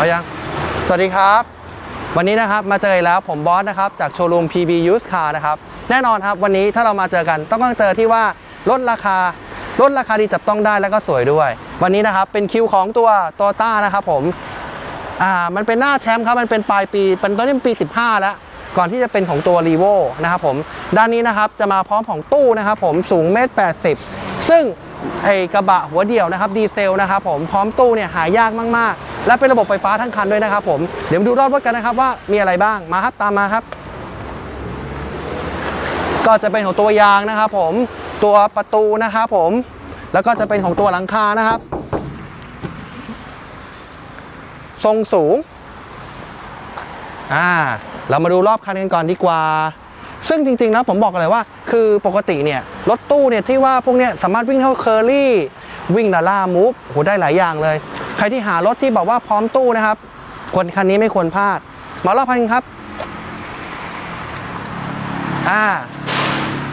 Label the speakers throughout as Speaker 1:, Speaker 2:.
Speaker 1: เอายัง สวัสดีครับ วันนี้นะครับมาเจอแล้วผมบอสนะครับจากโชว์รูม PB Used Car นะครับ แน่นอนครับวันนี้ถ้าเรามาเจอกันต้องต้องเจอที่ว่าลดราคาลดราคาดีจับต้องได้แล้วก็สวยด้วย วันนี้นะครับเป็นคิวของตัวโตต้านะครับผมอ่ามันเป็นหน้าแชมป์ครับมันเป็นปลายปีเป็นตอนนี้เป็นปี 15 แล้วก่อนที่จะเป็นของตัว r ีโวนะครับผมด้านนี้นะครับจะมาพร้อมของตู้นะครับผมสูงเมตร80 ซึ่ง ไอกระบะหัวเดี่ยวนะครับดีเซลนะครับผมพร้อมตู้เนี่ยหายากมากๆ และเป็นระบบไฟฟ้าทั้งคันด้วยนะครับผมเดี๋ยวมาดูรอบรถกันนะครับว่ามีอะไรบ้างมาครับตามมาครับ ก็จะเป็นของตัวยางนะครับผมตัวประตูนะครับผมแล้วก็จะเป็นของตัวหลังคานะครับ ทรงสูงอ่าเรามาดูรอบคันกันก่อนดีกว่า ซึ่งจริงๆแล้วผมบอกเลยว่า คือปกติเนี่ยรถตู้เนี่ยที่ว่าพวกเนี้ยสามารถวิ่งเท่าเคอรี่วิ่งดาร่ามูฟโหได้หลายอย่างเลย ใครที่หารถที่บอกว่าพร้อมตู้นะครับคนคันนี้ไม่ควรพลาด มารอบคันครับอ่า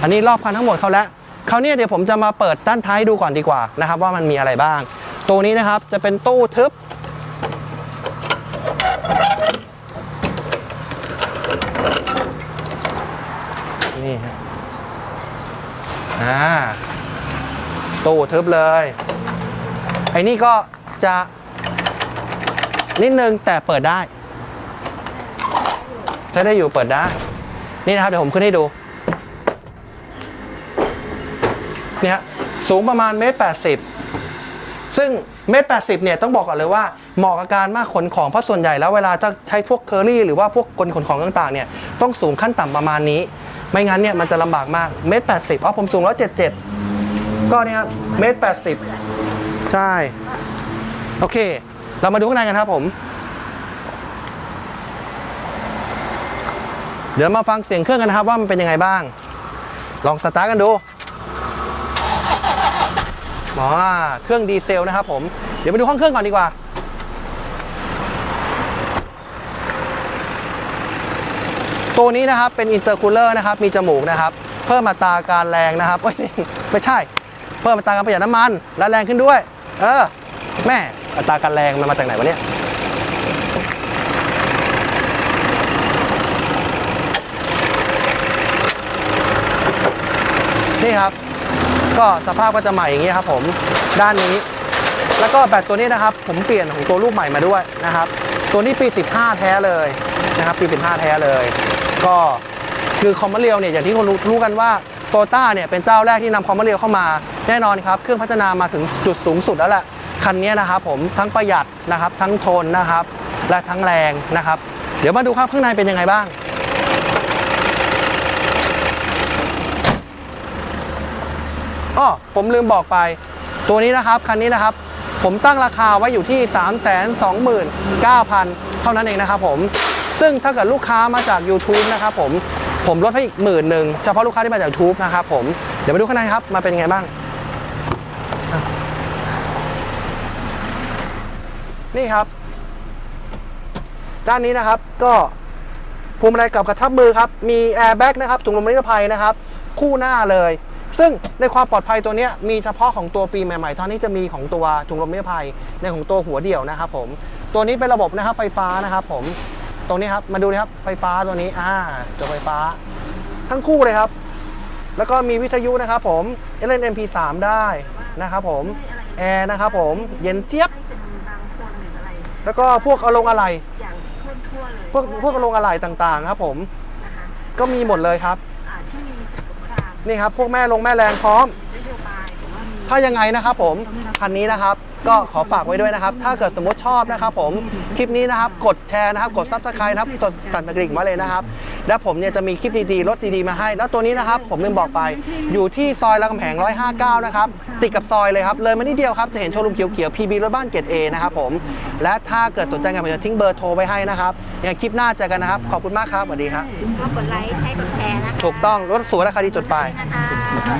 Speaker 1: อันนี้รอบคันทั้งหมดเขาแล้วคราวนี้เดี๋ยวผมจะมาเปิดด้านท้ายดูก่อนดีกว่านะครับว่ามันมีอะไรบ้าง ตัวนี้นะครับจะเป็นตู้ทึบ นี่ฮะอ่าตู้ทึบเลยไอ้นี่ก็จะนิดนึงแต่เปิดได้ใช้ได้อยู่เปิดได้ นี่นะครับเดี๋ยวผมขึ้นให้ดูเนี่ยฮะสูงประมาณเมตรแปดสิบซึ่งเมตรแปดสิบเนี่ยต้องบอกก่อนเลยว่าเหมาะกับการมากขนของเพราะส่วนใหญ่แล้วเวลาจะใช้พวกเคอรี่หรือว่าพวกคนขนของต่างๆเนี่ยต้องสูงขั้นต่ำประมาณนี้ ไม่งั้นเนี่ยมันจะลำบากมากเมตรแปดสิบอ๋อผมสูงร้อยเจ็ดเจ็ดก็เนี่ยครับเมตรแปดสิบใช่ โอเค เรามาดูข้างในกันครับผม เดี๋ยวมาฟังเสียงเครื่องกันนะครับว่ามันเป็นยังไงบ้าง ลองสตาร์ทกันดูอ๋อเครื่องดีเซลนะครับผม เดี๋ยวไปดูห้องเครื่องก่อนดีกว่า ตัวนี้นะครับเป็นอินเตอร์คูลเลอร์นะครับมีจมูกนะครับ เพิ่มอัตราการแรงนะครับเอ้ยไม่ไม่ใช่ เพิ่มอัตราการประหยัดน้ำมันและแรงขึ้นด้วย เออ แม่อัตราการแรงมันมาจากไหนวะเนี่ยนี่ครับ ก็สภาพก็จะใหม่อย่างนี้ครับ ผมด้านนี้ แล้วก็แบตตัวนี้นะครับ ผมเปลี่ยนของตัวลูกใหม่มาด้วยนะครับ ตัวนี้ปี 15 แท้เลย นะครับปี 15 แท้เลย ก็คือคอมเมอร์เรียลเนี่ยอย่างที่คนรู้รู้กันว่าโตต้าเนี่ยเป็นเจ้าแรกที่นำคอมเมอร์เรียลเข้ามา แน่นอนครับเครื่องพัฒนามาถึงจุดสูงสุดแล้วแหละคันนี้นะครับผมทั้งประหยัดนะครับทั้งทนนะครับและทั้งแรงนะครับ เดี๋ยวมาดูครับข้างในเป็นยังไงบ้างอ้อผมลืมบอกไป ตัวนี้นะครับคันนี้นะครับ ผมตั้งราคาไว้อยู่ที่ 3 2 9 0 0 0 เท่านั้นเองนะครับผม ซึ่งถ้าเกิดลูกค้ามาจาก YouTube นะครับผมผมลดให้อีกหมื่นหนึ่งเฉพาะลูกค้าที่มาจาก YouTube นะครับผมเดี๋ยวมาดูข้างในครับมาเป็นไงบ้าง นี่ครับ ด้านนี้นะครับก็พวงมาลัยกับกระชับมือครับ มีแอร์แบ็กนะครับถุงลมนิรภัยนะครับ คู่หน้าเลย ซึ่งในความปลอดภัยตัวนี้มีเฉพาะของตัวปีใหม่ๆตอนนี้จะมีของตัวถุงลมนิรภัยในของตัวหัวเดี่ยวนะครับผมตัวนี้เป็นระบบนะครับไฟฟ้านะครับผม ตรงนี้ครับมาดูนะครับไฟฟ้าตัวนี้อ่าจอไฟฟ้า ทั้งคู่เลยครับ แล้วก็มีวิทยุนะครับผม LN MP3 ได้นะครับผมแอร์นะครับผมเย็นเจี๊ยบ
Speaker 2: เป็นบางคนหรืออะไร
Speaker 1: แล้วก็พวกอารมณ์อะไร
Speaker 2: อย่างทั่วๆเลย
Speaker 1: พวกพวกอารมณ์อะไรต่างๆ ครับ ผม
Speaker 2: นะคะ
Speaker 1: ก็มีหมดเลยครับ
Speaker 2: อ่าที่มีศึกสงคราม
Speaker 1: นี่ครับ พวกแม่ลงแม่แรงพร้อม
Speaker 2: นโยบายหรือว่ามี
Speaker 1: ถ้ายังไงนะครับผมคันนี้นะครับ ก็ขอฝากไว้ด้วยนะครับ ถ้าเกิดสมมติชอบนะครับผมคลิปนี้นะครับกดแชร์นะครับ กดซับสไครต์นะครับกดสั่นกระดิ่งมาเลยนะครับ แล้วผมเนี่ยจะมีคลิปดีๆรถดีๆมาให้ แล้วตัวนี้นะครับ ผมลืมบอกไปอยู่ที่ซอยรามคำแหง159 นะครับติดกับซอยเลยครับเลยมานิดเดียวครับจะเห็นโชว์รูมเขียวๆ PB รถบ้านเกรด A นะครับผมและถ้าเกิดสนใจกันผมจะทิ้งเบอร์โทรไว้ให้นะครับยังไงคลิปหน้าเจอกันนะครับขอบคุณมากครับสวัสดีครับ
Speaker 2: ก็กดไลค์ใช้กดแชร์นะคะ
Speaker 1: ถูกต้องรถสวยราคาดีจุดไป
Speaker 2: นะคะ